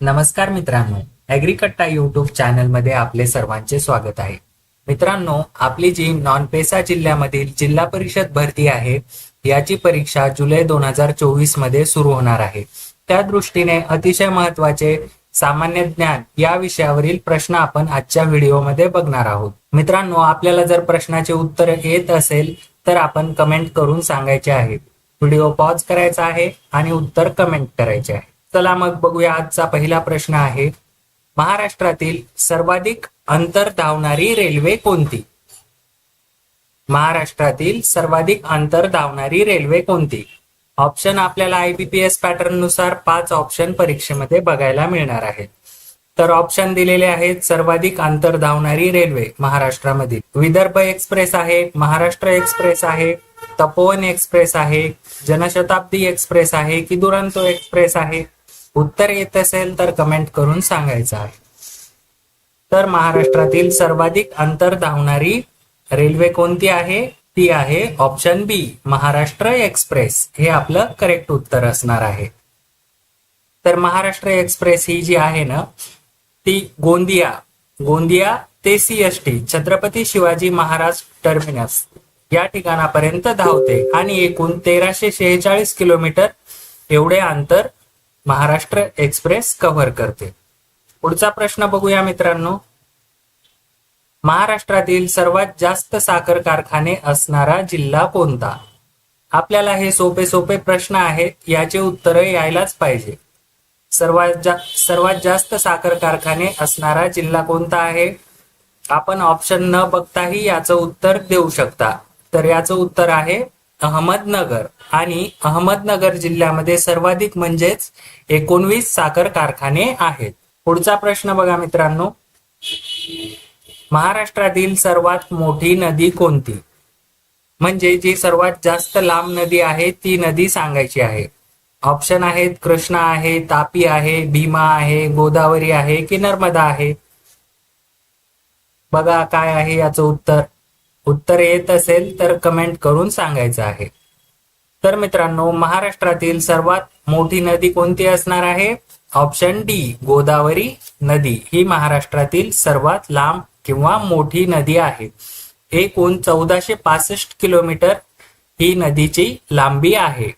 नमस्कार मित्रांनो ॲग्रिकट्टा युट्यूब चॅनलमध्ये आपले सर्वांचे स्वागत आहे. मित्रांनो आपली जी नॉनपेसा जिल्ह्यामधील जिल्हा परिषद भरती आहे याची परीक्षा जुलै दोन हजार चोवीसमध्ये सुरू होणार आहे. त्या दृष्टीने अतिशय महत्त्वाचे सामान्य ज्ञान या विषयावरील प्रश्न आपण आजच्या व्हिडिओमध्ये बघणार आहोत. मित्रांनो आपल्याला जर प्रश्नाचे उत्तर येत असेल तर आपण कमेंट करून सांगायचे आहे. व्हिडिओ पॉज करायचा आहे आणि उत्तर कमेंट करायचे आहे. चला मग बघूया आजचा पहिला प्रश्न आहे महाराष्ट्रातील सर्वाधिक अंतर धावणारी रेल्वे कोणती? महाराष्ट्रातील सर्वाधिक अंतर धावणारी रेल्वे कोणती? ऑप्शन आपल्याला आयबीपीएस पॅटर्ननुसार पाच ऑप्शन परीक्षेमध्ये बघायला मिळणार आहे. तर ऑप्शन दिलेले आहेत सर्वाधिक अंतर धावणारी रेल्वे महाराष्ट्रामध्ये. विदर्भ एक्सप्रेस आहे महाराष्ट्र एक्सप्रेस आहे तपोवन एक्सप्रेस आहे जनशताब्दी एक्सप्रेस आहे की दुरंतो एक्सप्रेस आहे? उत्तर येत असेल तर कमेंट करून सांगायचं. आहे तर महाराष्ट्रातील सर्वाधिक अंतर धावणारी रेल्वे कोणती आहे? ती आहे ऑप्शन बी महाराष्ट्र एक्सप्रेस हे आपलं करेक्ट उत्तर असणार आहे. तर महाराष्ट्र एक्सप्रेस ही जी आहे ना ती गोंदिया गोंदिया ते सीएसटी छत्रपती शिवाजी महाराज टर्मिनस या ठिकाणापर्यंत धावते. आणि एकूण तेराशे शेहेचाळीस किलोमीटर एवढे अंतर महाराष्ट्र एक्सप्रेस कव्हर करते. पुढचा प्रश्न बघूया मित्रांनो. महाराष्ट्रातील सर्वात जास्त साखर कारखाने असणारा जिल्हा कोणता? आपल्याला हे सोपे सोपे प्रश्न आहेत याचे उत्तर यायलाच पाहिजे. सर्वात जा सर्वात जास्त साखर कारखाने असणारा जिल्हा कोणता आहे? आपण ऑप्शन न बघताही याचं उत्तर देऊ शकता. तर याचं उत्तर आहे अहमदनगर आणि अहमदनगर जिल्ह्यामध्ये सर्वाधिक म्हणजेच एकोणवीस साखर कारखाने आहेत. पुढचा प्रश्न बघा मित्रांनो. महाराष्ट्रातील सर्वात मोठी नदी कोणती? म्हणजे जी सर्वात जास्त लांब नदी आहे ती नदी सांगायची आहे. ऑप्शन आहेत कृष्णा आहे तापी आहे भीमा आहे गोदावरी आहे की नर्मदा आहे? बघा काय आहे याचं उत्तर. उत्तर येत असेल तर कमेंट करून सांगायचं आहे. तर मित्रांनो महाराष्ट्रातील सर्वात मोठी नदी कोणती असणार आहे? ऑप्शन डी गोदावरी नदी. ही महाराष्ट्रातील सर्वात लांब किंवा मोठी नदी आहे. एकूण चौदाशे पासष्ट किलोमीटर ही नदीची लांबी आहे.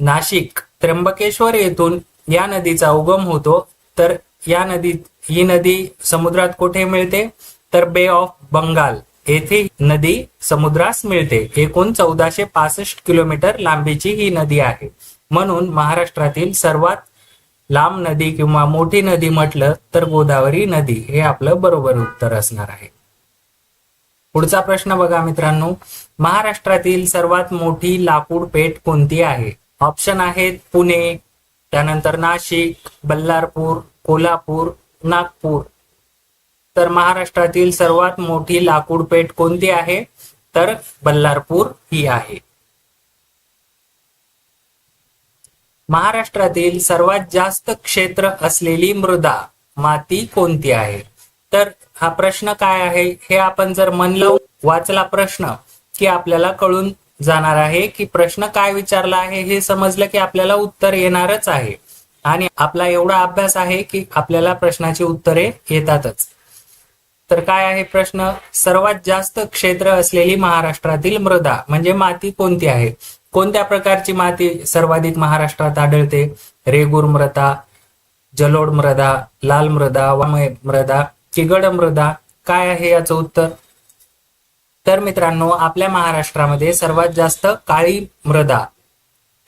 नाशिक त्र्यंबकेश्वर येथून या नदीचा उगम होतो. तर या नदी ही नदी समुद्रात कुठे मिळते? तर बे ऑफ बंगाल येथे नदी समुद्रास मिळते. एकूण चौदाशे पासष्ट किलोमीटर लांबीची ही नदी आहे. म्हणून महाराष्ट्रातील सर्वात लांब नदी किंवा मोठी नदी म्हटलं तर गोदावरी नदी हे आपलं बरोबर उत्तर असणार आहे. पुढचा प्रश्न बघा मित्रांनो. महाराष्ट्रातील सर्वात मोठी लाकूड पेठ कोणती आहे? ऑप्शन आहेत पुणे त्यानंतर नाशिक बल्लारपूर कोल्हापूर नागपूर. तर महाराष्ट्रातील सर्वात मोठी लाकूड पेठ कोणती आहे? तर बल्लारपूर ही आहे. महाराष्ट्रातील सर्वात जास्त क्षेत्र असलेली मृदा माती कोणती आहे? तर हा प्रश्न काय आहे? हे आपण जर मन लावून वाचला प्रश्न की आपल्याला कळून जाणार आहे की प्रश्न काय विचारला आहे हे समजलं की आपल्याला उत्तर येणारच आहे. आणि आपला एवढा अभ्यास आहे की आपल्याला प्रश्नाची उत्तरे येतातच. तर काय आहे प्रश्न? सर्वात जास्त क्षेत्र असलेली महाराष्ट्रातील मृदा म्हणजे माती कोणती आहे? कोणत्या प्रकारची माती सर्वाधिक महाराष्ट्रात आढळते? रेगूर मृदा जलोड मृदा लाल मृदा वामय मृदा चिगड मृदा. काय आहे याचं उत्तर? तर मित्रांनो आपल्या महाराष्ट्रामध्ये सर्वात जास्त काळी मृदा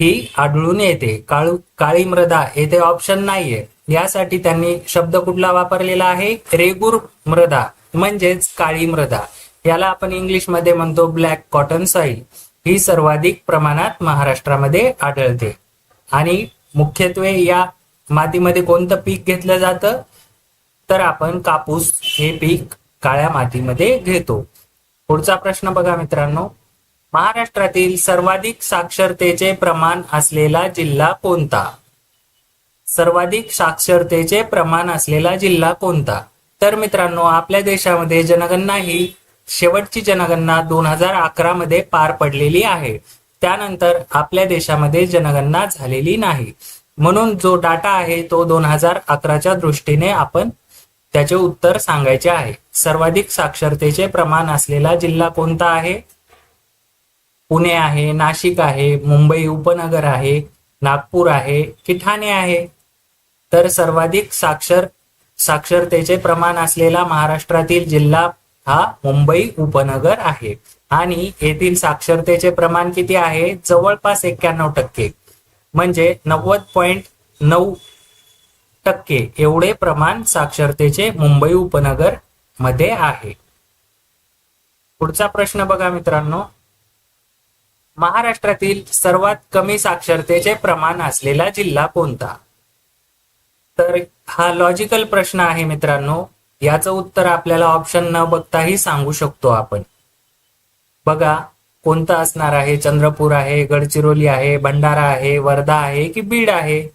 ही आढळून येते. काळू काळी मृदा येथे ऑप्शन नाहीये. यासाठी त्यांनी शब्द कुठला वापरलेला आहे? रेगूर मृदा. म्हणजेच काळी मृदा. याला आपण इंग्लिशमध्ये म्हणतो ब्लॅक कॉटन सॉईल ही सर्वाधिक प्रमाणात महाराष्ट्रामध्ये आढळते. आणि मुख्यत्वे या मातीमध्ये कोणतं पीक घेतलं जातं? तर आपण कापूस हे पीक काळ्या मातीमध्ये घेतो. पुढचा प्रश्न बघा मित्रांनो. महाराष्ट्रातील सर्वाधिक साक्षरतेचे प्रमाण असलेला जिल्हा कोणता? सर्वाधिक साक्षरतेचे प्रमाण असलेला जिल्हा कोणता? तर मित्रांनो आपल्या देशामध्ये जनगणना ही शेवटची जनगणना दोन हजार अकरा मध्ये पार पडलेली आहे. त्यानंतर आपल्या देशामध्ये जनगणना झालेली नाही. म्हणून जो डाटा आहे तो दोन हजार अकराच्या दृष्टीने आपण त्याचे उत्तर सांगायचे आहे. सर्वाधिक साक्षरतेचे प्रमाण असलेला जिल्हा कोणता आहे? पुणे आहे नाशिक आहे मुंबई उपनगर आहे नागपूर आहे की ठाणे आहे? तर सर्वाधिक साक्षर साक्षरतेचे प्रमाण असलेला महाराष्ट्रातील जिल्हा हा मुंबई उपनगर आहे. आणि येथील साक्षरतेचे प्रमाण किती आहे? जवळपास एक्क्याण्णव टक्के. म्हणजे नव्वद पॉइंट नऊ टक्के एवढे प्रमाण साक्षरतेचे मुंबई उपनगरमध्ये आहे. पुढचा प्रश्न बघा मित्रांनो. महाराष्ट्रातील सर्वात कमी साक्षरतेचे प्रमाण असलेला जिल्हा कोणता? तर हा लॉजिकल प्रश्न आहे मित्रांनो. याचं उत्तर आपल्याला ऑप्शन न बघताही सांगू शकतो आपण. बघा कोणता असणार आहे? चंद्रपूर आहे गडचिरोली आहे भंडारा आहे वर्धा आहे की बीड आहे?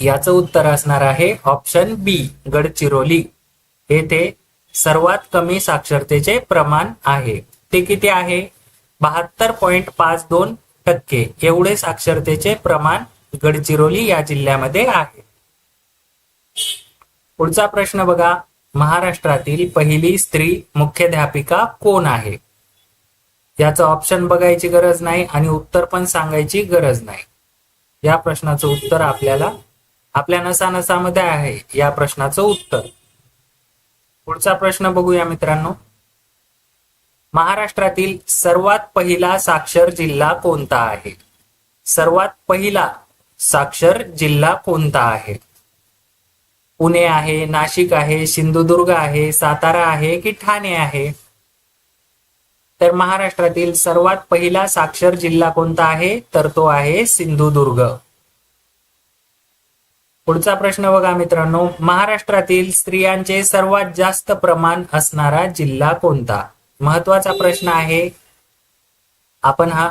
याचं उत्तर असणार आहे ऑप्शन बी गडचिरोली. येथे सर्वात कमी साक्षरतेचे प्रमाण आहे. ते किती आहे? बहात्तर पॉइंट पाच दोन टक्के. एवढे साक्षरतेचे प्रमाण गडचिरोली या जिल्ह्यामध्ये आहे. पुढचा प्रश्न बघा. महाराष्ट्रातील पहिली स्त्री मुख्याध्यापिका कोण आहे? याचं ऑप्शन बघायची गरज नाही आणि उत्तर पण सांगायची गरज नाही. या प्रश्नाचं उत्तर आपल्याला आपल्या नसानसामध्ये आहे. या प्रश्नाचं उत्तर. पुढचा प्रश्न बघूया मित्रांनो. महाराष्ट्रातील सर्वात पहिला साक्षर जिल्हा कोणता आहे? सर्वात पहिला साक्षर जिल्हा कोणता आहे? पुणे आहे नाशिक आहे सिंधुदुर्ग आहे सातारा आहे की ठाणे आहे? तर महाराष्ट्रातील सर्वात पहिला साक्षर जिल्हा कोणता आहे? तर तो आहे सिंधुदुर्ग. पुढचा प्रश्न बघा मित्रांनो. महाराष्ट्रातील स्त्रियांचे सर्वात जास्त प्रमाण असणारा जिल्हा कोणता? महत्त्वाचा प्रश्न आहे. आपण हा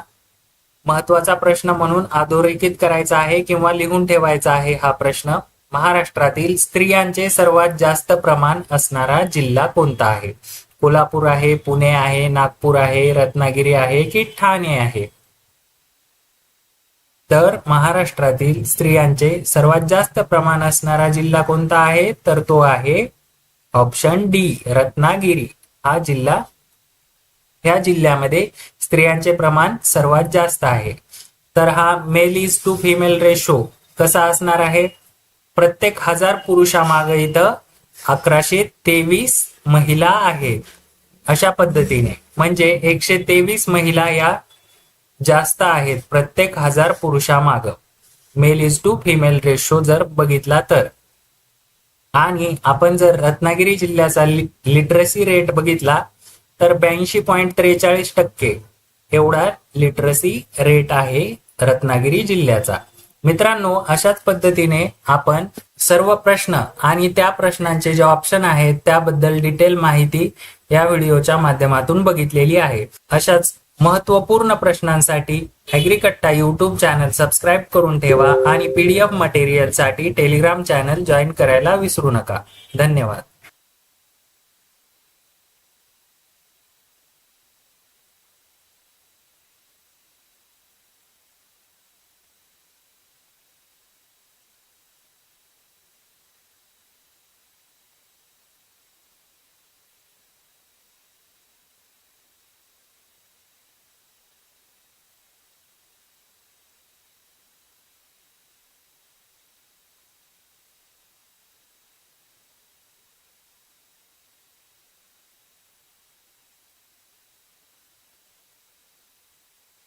महत्त्वाचा प्रश्न म्हणून अधोरेखित करायचा आहे किंवा लिहून ठेवायचा आहे हा प्रश्न महाराष्ट्रातील स्त्रियांचे सर्वात जास्त प्रमाण असणारा जिल्हा कोणता आहे? कोल्हापूर आहे पुणे आहे नागपूर आहे रत्नागिरी आहे की ठाणे आहे? तर महाराष्ट्रातील स्त्रियांचे सर्वात जास्त प्रमाण असणारा जिल्हा कोणता आहे? तर तो आहे ऑप्शन डी रत्नागिरी. हा जिल्हा ह्या जिल्ह्यामध्ये स्त्रियांचे प्रमाण सर्वात जास्त आहे. तर हा male is to female ratio कसा असणार आहे? प्रत्येक हजार पुरुषामागे इथं अकराशे तेवीस महिला आहेत. अशा पद्धतीने. म्हणजे एकशे तेवीस महिला या जास्त आहेत प्रत्येक हजार पुरुषामाग. Male is to female ratio जर बघितला तर. आणि आपण जर रत्नागिरी जिल्ह्याचा लिटरसी रेट बघितला तर ब्याऐंशी पॉईंट त्रेचाळीस टक्के एवढा लिटरसी रेट आहे रत्नागिरी जिल्ह्याचा. मित्रांनो अशाच पद्धतीने आपण सर्व प्रश्न आणि त्या प्रश्नांचे जे ऑप्शन आहेत त्याबद्दल डिटेल माहिती या व्हिडिओच्या माध्यमातून बघितलेली आहे. अशाच महत्त्वपूर्ण प्रश्नांसाठी अॅग्रिकट्टा युट्यूब चॅनल सबस्क्राईब करून ठेवा आणि पीडीएफ मटेरियलसाठी टेलिग्राम चॅनल जॉईन करायला विसरू नका. धन्यवाद.